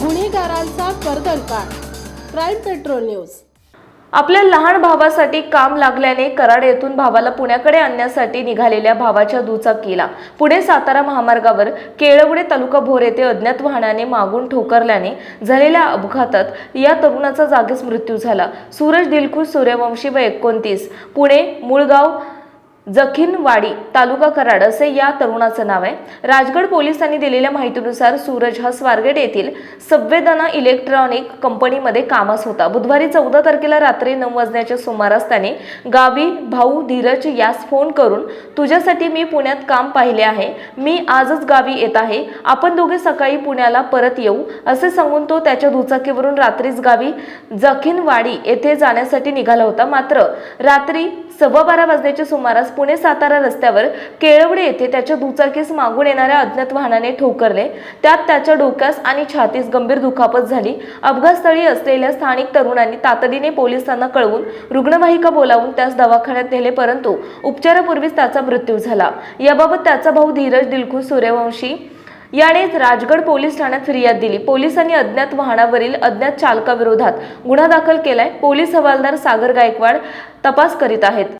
गुन्हेगारांचा वर्दनपाड crime patrol news. आपल्या लहान भावासाठी काम लागल्याने कराड येथून भावाला पुण्याकडे आणण्यासाठी निघालेल्या भावाच्या दुचाकीला पुणे सातारा महामार्गावर केळवडे तालुका भोर येथे अज्ञात वाहनाने मागून ठोकरल्याने झालेल्या अपघातात या तरुणाचा जागीच मृत्यू झाला. सूरज दिलखुश सूर्यवंशी व एकोणतीस पुणे मुळगाव जखीनवाडी तालुका कराड असे या तरुणाचं नाव आहे. राजगड पोलिसांनी दिलेल्या माहितीनुसार सूरज हा स्वारगेट येथील संवेदना इलेक्ट्रॉनिक कंपनीमध्ये कामास होता. बुधवारी चौदा तारखेला रात्री नऊ वाजण्याच्या सुमारास त्याने गावी भाऊ धीरज यास फोन करून तुझ्यासाठी मी पुण्यात काम पाहिले आहे. मी आजच गावी येत आहे. आपण दोघे सकाळी पुण्याला परत येऊ असे सांगून तो त्याच्या दुचाकीवरून रात्रीच गावी जखीनवाडी येथे जाण्यासाठी निघाला होता. मात्र रात्री सव्वा बारा वाजण्याच्या सुमारास पुणे सातारा रस्त्यावर केळवडे येथे त्याच्या दुचाकीस मागून येणाऱ्या अज्ञात वाहनाने ठोकरले. त्यात त्याच्या डोक्यास आणि छातीस गंभीर दुखापत झाली. अपघातस्थळी असलेल्या स्थानिक तरुणांनी तातडीने पोलिसांना कळवून रुग्णवाहिका बोलावून त्यास दवाखान्यात नेले परंतु उपचारापूर्वीच त्याचा मृत्यू झाला. याबाबत त्याचा भाऊ धीरज दिलखू सूर्यवंशी यानेच राजगड पोलीस ठाण्यात फिर्याद दिली. पोलिसांनी अज्ञात वाहनावरील अज्ञात चालकाविरोधात गुन्हा दाखल केलाय. पोलीस हवालदार सागर गायकवाड तपास करीत आहेत.